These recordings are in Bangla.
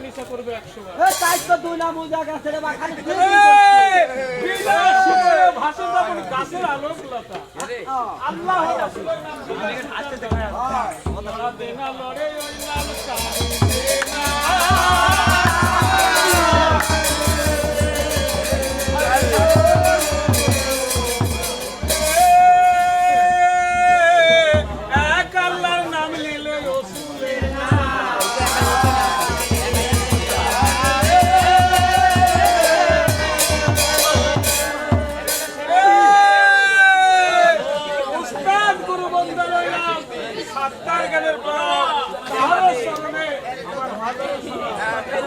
নিচা করবে একশো বার এ তাই তো দুই নাম উজা গেছে রে বা খালি বিনা সুরে ভাষণ যাপন গাছের আলোক আল্লাহ রাসূলের নাম ধরে দেনা লড়ে ওই নাম কান্দে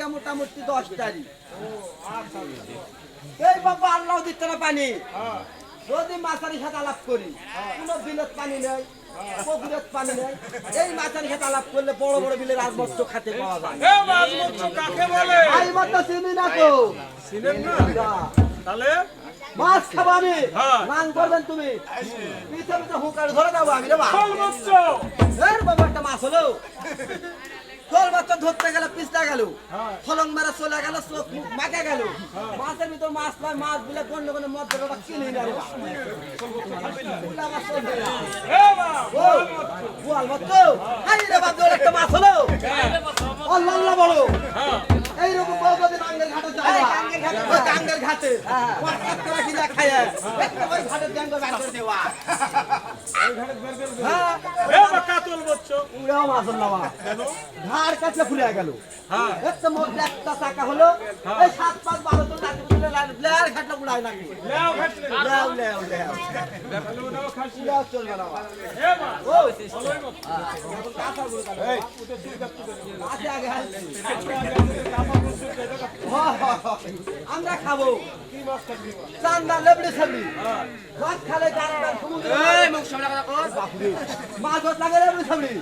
আজকে মোটামুটি দশ তারিখ। এই বাবা আল্লাহ দিচ্ছে না পানি। যদি মাছারির সাথে আলাপ করি কোনো বিলত পানি নেই পুকুরের পানি নেই। এই মাছারির সাথে আলাপ করলে বড় বড় বিলের খাতে পাওয়া যায়। চিনি না তো। চিনেন না। তাহলে? মাছ খাব আমি। হ্যাঁ। করবেন তুমি। হুকার ধরে যাব আমি রে বা সর্বোচ্চ এর বাবা একটা মাছ হলো। তোর বাচ্চা ধরতে গেলে পিছটা গেল। হ্যাঁ। ফলং মারা চলে গেল চোখ মুখ মাকে গেল। মাছের ভিতর মাছ পায় মাছগুলো কোন কোন মধ্যে ওটা কিনে গোয়াল মত হাই রে একটা মাছ হলো। আল্লাহ আল্লাহ বড় হ্যাঁ। এইরকম গাঙ্গের ঘাটে যায় গাঙ্গের ঘাটে কটকট করে কিনা খায়। একটা বার করে দেওয়া। হ্যাঁ। বচ্চ। উড়াও কেন? ঘাড় কাটলে ফুলে গেল। হ্যাঁ। একটা মধ্যে একটা চাকা হলো। এই সাত পাঁচ বারো জন আমরা খাব মাছ চান্দা লেবড়ি খাবি ভাত খালে গান গান মাছ লাগে লেবড়ি খাবি।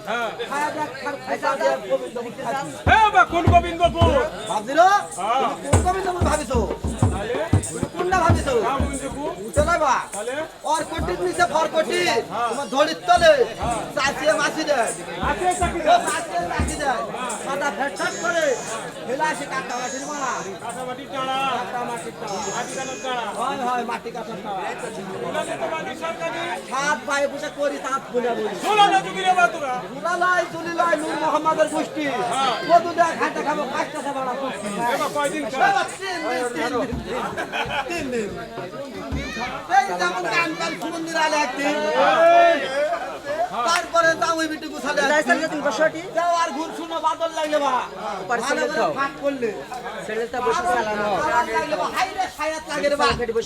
এ মা কোন ভাবছিলো? কোন গোবিন্দপুর ভাবিছো Yeah. নিচে ফরকটি। তোমার ধরির তলে চাচিয়ে মাছি দেয় রাখি দেয় সাদা ফেটফাট করে ফেলে আসে কাটা মাটির টাড়া কাটা মাটির টাড়া হয় হয় মাটি কাটার করি তাঁত বলি। নূর মোহাম্মদের গোষ্ঠী। কদু দেখ হাতে খাব কয়দিন তিন দিন, তিন দিন, তারপরে যাও ওই বিটি গুছালে যাও আর ঘুর শুনো বাদল লাগলে বা। ভালো করে ফাঁক করলে। আবার লাগলে বা, হাই রে, সায়াত লাগে বা। হেবি।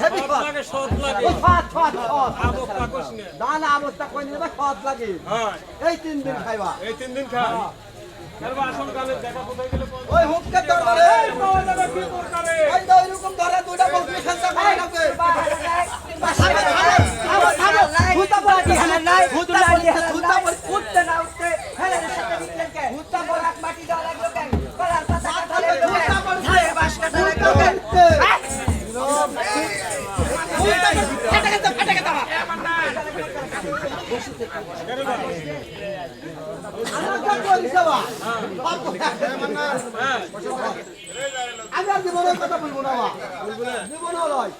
সৎ খত। লাগে সৎ লাগে। ওই খত, খত, খত। আবক পাকস নে। দান অবস্থা কই নিবে খত লাগে। হ্যাঁ। এই তিন দিন খাইবা। এই তিন দিন খায় ওই হুককে দরবারে এই পাওয়া যাবে কি দরকারে এই তো এরকম ধরে দুইটা রাখবে থামো, থামো, থামো, থামো। ভূতা পড়া কি হানে নাই? ভূতা পড়া, ভূতা পড়া। উঠতে না উঠতে ফেলে সাথে দিচ্ছেন কে ভূতা পড়া। মাটি দেওয়া লাগল কেন কলার পাতা কাটা ভূতা পড়া। ধারে বাঁশ কাটা লাগল ভূতা পড়া। ফেটে গেছে ফেটে গেছে কেন বাবা? আমার কাছে করিস বাবা হ্যাঁ আমি আর জীবনের কথা বলব না জীবন নয়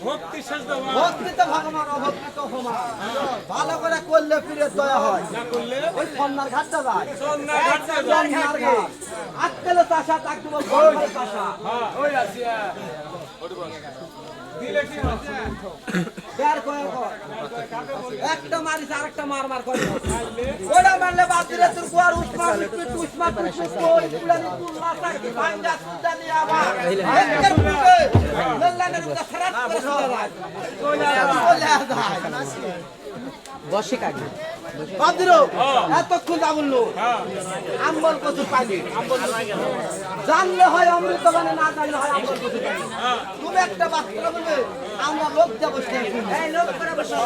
ভক্তি ভক্তিতে ভগবান অভক্তিতে সমান ভালো করে করলে ফিরে দয়া হয় ওই সন্ন্যার ঘাটটা যায় সন্ন্যার ঘাট চাষা তাকে চাষা হ্যাঁ ওই দিলে কি বের। একটা মারিস, আরেকটা মার মার করে ওটা মারলে বাদ দিলে তোর কুয়ার উষ্মা পিট উষ্মা পিট কই কুলানি তুলনা তাকি ভাঙ্গা সুদানি আবার একের পুকে লল্লানের উদা খারাপ করে চলে যায় চলে যায় বসে কাটি বাদির এতক্ষণ যা বলল আম্বল কচু পানি। জানলে হয় অমৃত মানে না জানলে হয় আম্বল কচু পানি। তুমি একটা বাচ্চা বলবে আমরা লোক যাব এই লোক করে বসো।